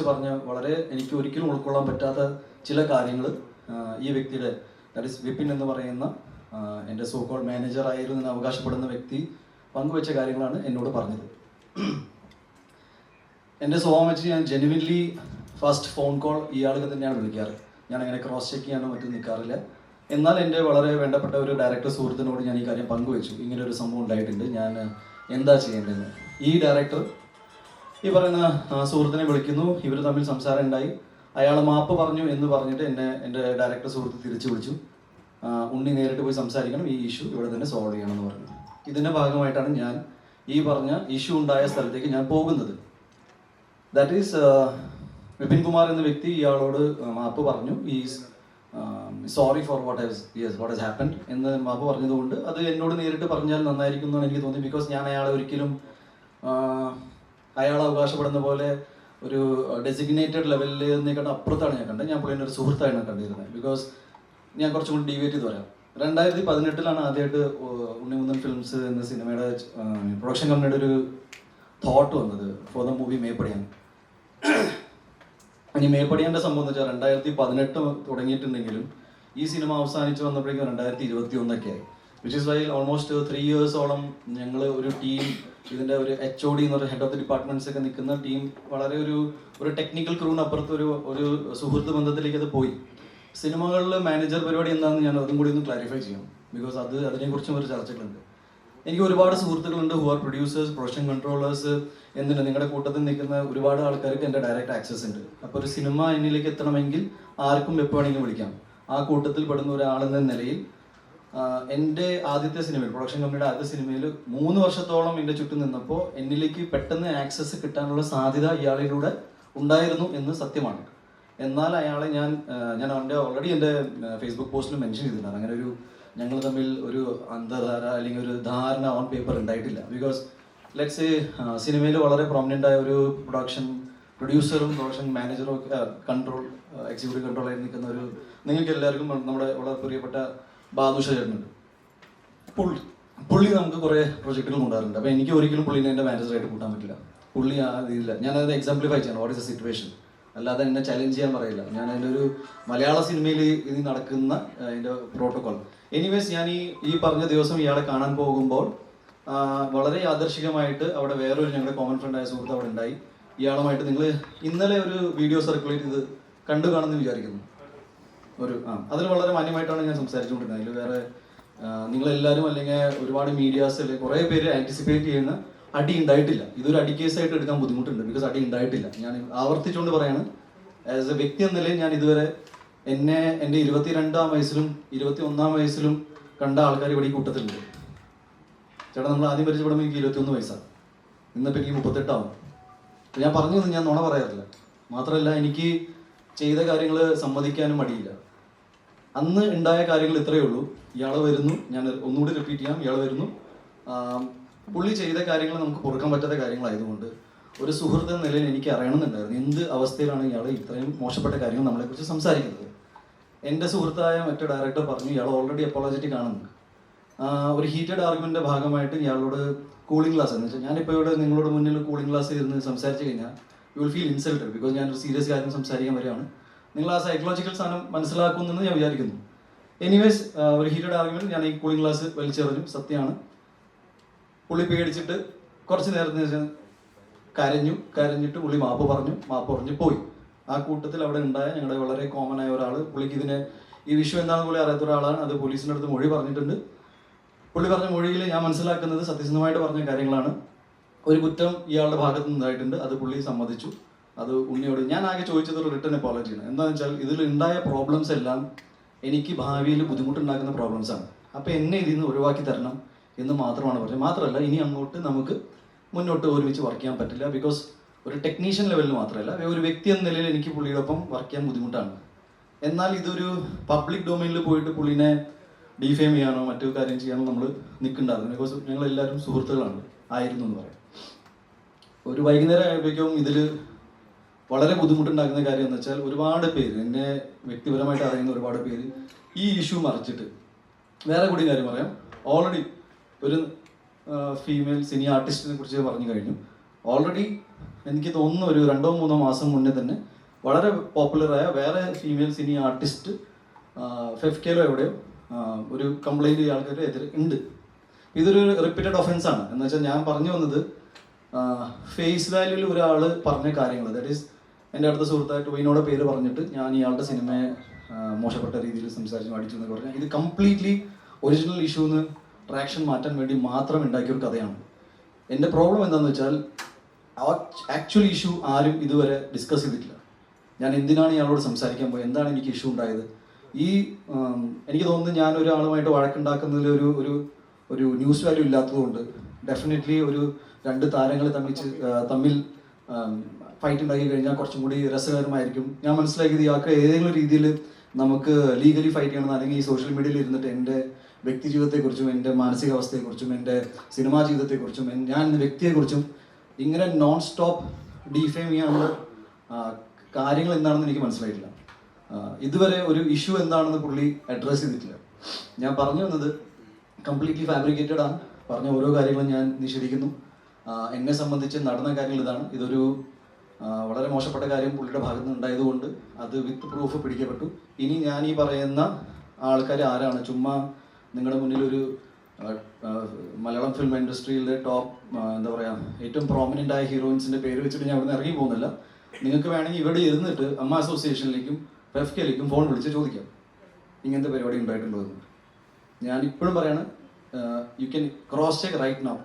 കുറിച്ച് പറഞ്ഞ വളരെ എനിക്ക് ഒരിക്കലും ഉൾക്കൊള്ളാൻ പറ്റാത്ത ചില കാര്യങ്ങൾ ഈ വ്യക്തിയുടെ ദാറ്റ് ഇസ് വിപിൻ എന്ന് പറയുന്ന എന്റെ സോക്കോൾ കോൾ മാനേജർ ആയിരുന്നു അവകാശപ്പെടുന്ന വ്യക്തി പങ്കുവെച്ച കാര്യങ്ങളാണ് എന്നോട് പറഞ്ഞത്. എന്റെ സ്വഭാവം വെച്ച് ഞാൻ ജെനുവിൻലി ഫസ്റ്റ് ഫോൺ കോൾ ഇയാൾക്ക് തന്നെയാണ് വിളിക്കാറ്. ഞാൻ അങ്ങനെ ക്രോസ് ചെക്ക് ചെയ്യാനോ മറ്റും നിൽക്കാറില്ല. എന്നാൽ എന്റെ വളരെ വേണ്ടപ്പെട്ട ഒരു ഡയറക്ടർ സുഹൃത്തിനോട് ഞാൻ ഈ കാര്യം പങ്കുവെച്ചു. ഇങ്ങനെ ഒരു സംഭവം ഉണ്ടായിട്ടുണ്ട്. ഞാൻ എന്താ ചെയ്യേണ്ടതെന്ന്. ഈ ഡയറക്ടർ ഈ പറയുന്ന സുഹൃത്തിനെ വിളിക്കുന്നു. ഇവർ തമ്മിൽ സംസാരം ഉണ്ടായി അയാൾ മാപ്പ് പറഞ്ഞു എന്ന് പറഞ്ഞിട്ട് എന്നെ എന്റെ ഡയറക്ടർ സുഹൃത്ത് തിരിച്ചു വിളിച്ചു. ഉണ്ണി നേരിട്ട് പോയി സംസാരിക്കണം. ഈ ഇഷ്യൂ ഇവിടെ തന്നെ സോൾവ് ചെയ്യണം എന്ന് പറഞ്ഞു. ഇതിന്റെ ഭാഗമായിട്ടാണ് ഞാൻ ഈ പറഞ്ഞ ഇഷ്യൂ ഉണ്ടായ സ്ഥലത്തേക്ക് ഞാൻ പോകുന്നത്. ദാറ്റ് ഈസ് വിപിൻ കുമാർ എന്ന വ്യക്തി ഇയാളോട് മാപ്പ് പറഞ്ഞു. Is sorry for what has yes what has happened എന്ന് മാപ്പ് പറഞ്ഞതുകൊണ്ട് അത് എന്നോട് നേരിട്ട് പറഞ്ഞാൽ നന്നായിരിക്കും എന്നാണ് എനിക്ക് തോന്നി. ബിക്കോസ് ഞാൻ അയാളെ ഒരിക്കലും അയാൾ അവകാശപ്പെടുന്ന പോലെ ഒരു ഡെസിഗ്നേറ്റഡ് ലെവലിൽ നിന്നേക്കാട്ട് അപ്പുറത്താണ് ഞാൻ കണ്ടത്. ഞാൻ പുള്ളിന്റെ ഒരു സുഹൃത്താണ് കണ്ടിരുന്നത്. ബിക്കോസ് ഞാൻ കുറച്ചും കൂടി ഡീവേറ്റ് ചെയ്ത് പറയാം. രണ്ടായിരത്തി പതിനെട്ടിലാണ് ആദ്യമായിട്ട് ഉണ്ണിമുന്തൻ ഫിലിംസ് എന്ന സിനിമയുടെ പ്രൊഡക്ഷൻ കമ്പനിയുടെ ഒരു തോട്ട് വന്നത് ഫോർ ദ മൂവി മേപ്പടിയാൻ. ഇനി മേപ്പടിയാന്റെ സംഭവം എന്ന് വെച്ചാൽ രണ്ടായിരത്തി പതിനെട്ട് തുടങ്ങിയിട്ടുണ്ടെങ്കിലും ഈ സിനിമ അവസാനിച്ച് വന്നപ്പോഴേക്കും രണ്ടായിരത്തി ഇരുപത്തി ഒന്നൊക്കെ ആയി. Which is why almost three ഇയേഴ്സോളം ഞങ്ങൾ ഒരു ടീം ഇതിന്റെ ഒരു എച്ച് ഒ ഡി എന്ന് പറയുന്ന ഹെഡ് ഓഫ് ദി ഡിപ്പാർട്ട്മെന്റ്സ് ഒക്കെ നിൽക്കുന്ന ടീം വളരെ ഒരു ഒരു ടെക്നിക്കൽ ക്രൂവിനപ്പുറത്ത് ഒരു ഒരു സുഹൃത്ത് ബന്ധത്തിലേക്ക് അത് പോയി. സിനിമകളിൽ മാനേജർ പരിപാടി എന്താണെന്ന് ഞാൻ അതും കൂടി ഒന്ന് ക്ലാരിഫൈ ചെയ്യണം. ബിക്കോസ് അത് അതിനെക്കുറിച്ചും ഒരു ചർച്ചകളുണ്ട്. എനിക്ക് ഒരുപാട് സുഹൃത്തുക്കളുണ്ട് who are producers production controllers എന്തിന് നിങ്ങളുടെ കൂട്ടത്തിൽ നിൽക്കുന്ന ഒരുപാട് ആൾക്കാർക്ക് എന്റെ ഡയറക്റ്റ് ആക്സസ് ഉണ്ട്. അപ്പോൾ ഒരു സിനിമ എന്നിലേക്ക് എത്തണമെങ്കിൽ ആർക്കും എപ്പോൾ വിളിക്കാം. ആ കൂട്ടത്തിൽ പെടുന്ന ഒരാളെന്ന നിലയിൽ എന്റെ ആദ്യത്തെ സിനിമയിൽ പ്രൊഡക്ഷൻ കമ്പനിയുടെ ആദ്യത്തെ സിനിമയിൽ മൂന്ന് വർഷത്തോളം എന്റെ ചുറ്റും നിന്നപ്പോൾ എന്നിലേക്ക് പെട്ടെന്ന് ആക്സസ് കിട്ടാനുള്ള സാധ്യത ഇയാളിലൂടെ ഉണ്ടായിരുന്നു എന്ന് സത്യമാണ്. എന്നാൽ അയാളെ ഞാൻ ഞാൻ അവന്റെ ഓൾറെഡി എന്റെ ഫേസ്ബുക്ക് പോസ്റ്റിൽ മെൻഷൻ ചെയ്തിട്ടുണ്ട്. അങ്ങനെ ഒരു ഞങ്ങൾ തമ്മിൽ ഒരു അന്ധധാര അല്ലെങ്കിൽ ഒരു ധാരണ ഓൺ പേപ്പർ ഉണ്ടായിട്ടില്ല. ബിക്കോസ് ലെറ്റ്സ് സിനിമയിൽ വളരെ പ്രോമിനന്റ് ആയ ഒരു പ്രൊഡക്ഷൻ പ്രൊഡ്യൂസറും പ്രൊഡക്ഷൻ മാനേജറും ഒക്കെ കൺട്രോൾ എക്സിക്യൂട്ടീവ് കൺട്രോളായി നിൽക്കുന്ന ഒരു നിങ്ങൾക്ക് എല്ലാവർക്കും നമ്മുടെ വളരെ പ്രിയപ്പെട്ട ബാദുഷ ചേട്ടനുണ്ട് പുള്ളി പുള്ളി നമുക്ക് കുറേ പ്രൊജക്റ്റുകൾ കൊണ്ടുവരുന്നുണ്ട് അപ്പോൾ എനിക്ക് ഒരിക്കലും പുള്ളിനെ എന്റെ മാനേജറായിട്ട് കൂട്ടാൻ പറ്റില്ല. പുള്ളി ആ ഇതില്ല. ഞാനത് എക്സാംപ്ലിഫൈ ചെയ്യണം. വാട്ട് ഇസ് എ സിറ്റുവേഷൻ അല്ലാതെ എന്നെ ചലഞ്ച് ചെയ്യാൻ പറയില്ല. ഞാൻ അതിന്റെ ഒരു മലയാള സിനിമയിൽ ഇത് നടക്കുന്ന അതിന്റെ പ്രോട്ടോകോൾ എനിവേസ് ഞാൻ ഈ ഈ പറഞ്ഞ ദിവസം ഇയാളെ കാണാൻ പോകുമ്പോൾ വളരെ ആദർശികമായിട്ട് അവിടെ വേറൊരു ഞങ്ങളുടെ കോമൺ ഫ്രണ്ട് ആയ സുഹൃത്ത് അവിടെ ഉണ്ടായി. ഇയാളുമായിട്ട് നിങ്ങൾ ഇന്നലെ ഒരു വീഡിയോ സർക്കുലേറ്റ് ചെയ്ത് കണ്ടു കാണുമെന്ന് വിചാരിക്കുന്നു. ഒരു ആ അതിൽ വളരെ മാന്യമായിട്ടാണ് ഞാൻ സംസാരിച്ചുകൊണ്ടിരുന്നത്. അതിൽ വേറെ നിങ്ങളെല്ലാവരും അല്ലെങ്കിൽ ഒരുപാട് മീഡിയാസിൽ കുറേ പേര് ആന്റിസിപ്പേറ്റ് ചെയ്യുന്ന അടി ഉണ്ടായിട്ടില്ല. ഇതൊരു അടി കേസായിട്ട് എടുക്കാൻ ബുദ്ധിമുട്ടുണ്ട് ബിക്കോസ് അടി ഉണ്ടായിട്ടില്ല. ഞാൻ ആവർത്തിച്ചുകൊണ്ട് പറയാണ് ആസ് എ വ്യക്തി എന്ന നിലയിൽ ഞാൻ ഇതുവരെ എന്നെ എന്റെ ഇരുപത്തിരണ്ടാം വയസ്സിലും ഇരുപത്തി ഒന്നാം വയസ്സിലും കണ്ട ആൾക്കാർ ഇവിടെ ഈ കൂട്ടത്തിലുണ്ട്. ചേട്ടാ നമ്മൾ ആദ്യം പരിചയപ്പെടുമ്പോൾ എനിക്ക് ഇരുപത്തിയൊന്ന് വയസ്സാണ്. ഇന്നിപ്പോൾ എനിക്ക് മുപ്പത്തെട്ടാവും. ഞാൻ പറഞ്ഞു ഞാൻ നുണ പറയാറില്ല. മാത്രമല്ല എനിക്ക് ചെയ്ത കാര്യങ്ങൾ സമ്മതിക്കാനും മടിയില്ല. അന്ന് ഉണ്ടായ കാര്യങ്ങൾ ഇത്രയേ ഉള്ളൂ. ഇയാൾ വരുന്നു. ഞാൻ ഒന്നുകൂടി റിപ്പീറ്റ് ചെയ്യാം. ഇയാൾ വരുന്നു. പുള്ളി ചെയ്ത കാര്യങ്ങൾ നമുക്ക് പൊറുക്കാൻ പറ്റാത്ത കാര്യങ്ങളായതുകൊണ്ട് ഒരു സുഹൃത്ത് എന്ന നിലയിൽ എനിക്ക് അറിയണമെന്നുണ്ടായിരുന്നു. എന്ത് അവസ്ഥയിലാണ് ഇയാൾ ഇത്രയും മോശപ്പെട്ട കാര്യങ്ങൾ നമ്മളെക്കുറിച്ച് സംസാരിക്കുന്നത്? എന്റെ സുഹൃത്തായ മറ്റു ഡയറക്ടർ പറഞ്ഞു ഇയാൾ ഓൾറെഡി അപ്പോളജറ്റിക് ആണെന്ന്. ഒരു ഹീറ്റഡ് ആർഗ്യുമെന്റിന്റെ ഭാഗമായിട്ട് ഇയാളോട് കൂളിംഗ് ഗ്ലാസ് എന്ന് വെച്ചാൽ ഞാനിപ്പോൾ ഇവിടെ നിങ്ങളോട് മുന്നിൽ കൂളിംഗ് ഗ്ലാസ് ഇരുന്ന് സംസാരിച്ചു കഴിഞ്ഞാൽ you will feel insulted because ഞാൻ ഒരു സീരിയസ് കാര്യം സംസാരിക്കാൻ വരികയാണ് നിങ്ങൾ ആ സൈക്കോളജിക്കൽ സാധനം മനസ്സിലാക്കുന്നെന്ന് ഞാൻ വിചാരിക്കുന്നു. എനിവേസ് ഒരു ഹീറ്റഡ് ആർഗ്യുമെന്റ് ഞാൻ ഈ കൂളിംഗ് ഗ്ലാസ് വലിച്ചെറിഞ്ഞു. സത്യമാണ്. പുള്ളി പേടിച്ചിട്ട് കുറച്ച് നേരത്തിന് ശേഷം കരഞ്ഞു കരഞ്ഞിട്ട് പുള്ളി മാപ്പ് പറഞ്ഞു മാപ്പ് പറഞ്ഞു പോയി. ആ കൂട്ടത്തിൽ അവിടെ ഉണ്ടായ ഞങ്ങളുടെ വളരെ കോമൺ ആയ ഒരാൾ പുള്ളിക്ക് ഇതിനെ ഈ വിഷയം എന്താണെന്ന് പുള്ളി അറിയാത്ത ഒരാളാണ്. അത് പോലീസിന്റെ അടുത്ത് മൊഴി പറഞ്ഞിട്ടുണ്ട്. പുള്ളി പറഞ്ഞ മൊഴിയിൽ ഞാൻ മനസ്സിലാക്കുന്നത് സത്യസന്ധമായിട്ട് പറഞ്ഞ കാര്യങ്ങളാണ്. ഒരു കുറ്റം ഇയാളുടെ ഭാഗത്ത് നിന്നായിട്ടുണ്ട്. അത് പുള്ളി സമ്മതിച്ചു. അത് ഉണ്ണിയോട് ഞാൻ ആകെ ചോദിച്ചത് ഒരു റിട്ടേൺ അപ്പോളജിയാണ് എന്താണെന്ന് വെച്ചാൽ ഇതിൽ ഉണ്ടായ പ്രോബ്ലംസ് എല്ലാം എനിക്ക് ഭാവിയിൽ ബുദ്ധിമുട്ടുണ്ടാക്കുന്ന പ്രോബ്ലംസ് ആണ്. അപ്പോൾ എന്നെ ഇതിൽ നിന്ന് ഒഴിവാക്കി തരണം എന്ന് മാത്രമാണ് പറഞ്ഞത്. മാത്രമല്ല ഇനി അങ്ങോട്ട് നമുക്ക് മുന്നോട്ട് ഒരുമിച്ച് വർക്ക് ചെയ്യാൻ പറ്റില്ല. ബിക്കോസ് ഒരു ടെക്നീഷ്യൻ ലെവലിൽ മാത്രമല്ല ഒരു വ്യക്തി എന്ന നിലയിൽ എനിക്ക് പുള്ളിയോടൊപ്പം വർക്ക് ചെയ്യാൻ ബുദ്ധിമുട്ടാണ്. എന്നാൽ ഇതൊരു പബ്ലിക് ഡൊമൈനിൽ പോയിട്ട് പുള്ളിനെ ഡിഫെയിം ചെയ്യാനോ മറ്റു കാര്യം ചെയ്യാനോ നമ്മൾ നിൽക്കുന്നുണ്ടായിരുന്നു ബിക്കോസ് ഞങ്ങൾ എല്ലാവരും സുഹൃത്തുക്കളാണ്. ആയിരുന്നു എന്ന് പറയാം. ഒരു വൈകുന്നേരം ആയപ്പോഴേക്കും ഇതിൽ വളരെ ബുദ്ധിമുട്ടുണ്ടാക്കുന്ന കാര്യം എന്ന് വെച്ചാൽ ഒരുപാട് പേര് എന്നെ വ്യക്തിപരമായിട്ട് അറിയുന്ന ഒരുപാട് പേര് ഈ ഇഷ്യൂ മറിച്ചിട്ട്. വേറെ കൂടി കാര്യം പറയാം. ഓൾറെഡി ഒരു ഫീമെയിൽ സിനി ആർട്ടിസ്റ്റിനെ കുറിച്ച് പറഞ്ഞു കഴിഞ്ഞു. ഓൾറെഡി എനിക്ക് തോന്നുന്നു ഒരു രണ്ടോ മൂന്നോ മാസം മുന്നേ തന്നെ വളരെ പോപ്പുലറായ വേറെ ഫീമെയിൽ സിനി ആർട്ടിസ്റ്റ് ഫെഫ്കേലോ എവിടെയോ ആ, ഒരു കംപ്ലൈന്റ് ആൾക്കാരുടെ എതിരെ ഉണ്ട്. ഇതൊരു റിപ്പീറ്റഡ് ഒഫൻസ് ആണ്. എന്ന് വെച്ചാൽ ഞാൻ പറഞ്ഞു വന്നത് ഫേസ് വാല്യൂവിൽ ഒരാൾ പറഞ്ഞ കാര്യങ്ങൾ ദാറ്റ് ഈസ് എന്റെ അടുത്ത സുഹൃത്തായ ടോയിനോടെ പേര് പറഞ്ഞിട്ട് ഞാൻ ഇയാളുടെ സിനിമയെ മോശപ്പെട്ട രീതിയിൽ സംസാരിച്ചു അടിച്ചു എന്ന് പറഞ്ഞാൽ ഇത് കംപ്ലീറ്റ്ലി ഒറിജിനൽ ഇഷ്യൂന്ന് ട്രാക്ഷൻ മാറ്റാൻ വേണ്ടി മാത്രം ഉണ്ടാക്കിയ ഒരു കഥയാണ്. എന്റെ പ്രോബ്ലം എന്താണെന്ന് വെച്ചാൽ ആക്ച്വൽ ഇഷ്യൂ ആരും ഇതുവരെ ഡിസ്കസ് ചെയ്തിട്ടില്ല. ഞാൻ എന്തിനാണ് ഇയാളോട് സംസാരിക്കാൻ പോയത്? എന്താണ് എനിക്ക് ഇഷ്യൂ ഉണ്ടായത്? ഈ എനിക്ക് തോന്നുന്നു ഞാൻ ഒരാളുമായിട്ട് വഴക്കുണ്ടാക്കുന്നതിൽ ഒരു ഒരു ഒരു ന്യൂസ് വാല്യൂ ഇല്ലാത്തതുകൊണ്ട് ഡെഫിനറ്റ്ലി ഒരു രണ്ട് താരങ്ങൾ തമ്മിൽ തമ്മിൽ ഫൈറ്റ് ഉണ്ടാക്കി കഴിഞ്ഞാൽ കുറച്ചും കൂടി രസകരമായിരിക്കും. ഞാൻ മനസ്സിലാക്കിയത് ഇയാൾക്ക് ഏതെങ്കിലും രീതിയിൽ നമുക്ക് ലീഗലി ഫൈറ്റ് ചെയ്യണം അല്ലെങ്കിൽ ഈ സോഷ്യൽ മീഡിയയിൽ ഇരുന്നിട്ട് എന്റെ വ്യക്തി ജീവിതത്തെക്കുറിച്ചും എന്റെ മാനസികാവസ്ഥയെക്കുറിച്ചും എന്റെ സിനിമാ ജീവിതത്തെക്കുറിച്ചും ഞാൻ എന്റെ വ്യക്തിയെക്കുറിച്ചും ഇങ്ങനെ നോൺ സ്റ്റോപ്പ് ഡീഫെയിം ചെയ്യാനുള്ള കാര്യങ്ങൾ എന്താണെന്ന് എനിക്ക് മനസ്സിലായിട്ടില്ല. ഇതുവരെ ഒരു ഇഷ്യൂ എന്താണെന്ന് പുള്ളി അഡ്രസ്സ് ചെയ്തിട്ടില്ല. ഞാൻ പറഞ്ഞു വന്നത് കംപ്ലീറ്റ്ലി ഫാബ്രിക്കേറ്റഡ് ആണ്. പറഞ്ഞ ഓരോ കാര്യങ്ങളും ഞാൻ നിഷേധിക്കുന്നു. എന്നെ സംബന്ധിച്ച് നടന്ന കാര്യങ്ങൾ ഇതാണ്. ഇതൊരു വളരെ മോശപ്പെട്ട കാര്യം പുള്ളിയുടെ ഭാഗത്ത് നിന്ന് ഉണ്ടായതുകൊണ്ട് അത് വിത്ത് പ്രൂഫ് പിടിക്കപ്പെട്ടു. ഇനി ഞാൻ ഈ പറയുന്ന ആൾക്കാർ ആരാണ്? ചുമ്മാ നിങ്ങളുടെ മുന്നിൽ ഒരു മലയാളം ഫിലിം ഇൻഡസ്ട്രിയിലെ ടോപ്പ് എന്താ പറയുക ഏറ്റവും പ്രോമിനന്റ് ആയ ഹീറോയിൻസിന്റെ പേര് വെച്ചിട്ട് ഞാൻ അവിടെ ഇറങ്ങി പോകുന്നില്ല. നിങ്ങൾക്ക് വേണമെങ്കിൽ ഇവിടെ ഇരുന്നിട്ട് അമ്മ അസോസിയേഷനിലേക്കും ഫെഫ്കയിലേക്കും ഫോൺ വിളിച്ച് ചോദിക്കാം. ഇങ്ങനത്തെ പരിപാടി ഉണ്ടായിട്ടുണ്ടോ എന്ന്. ഞാൻ ഇപ്പോഴും പറയാണ് you can cross check right now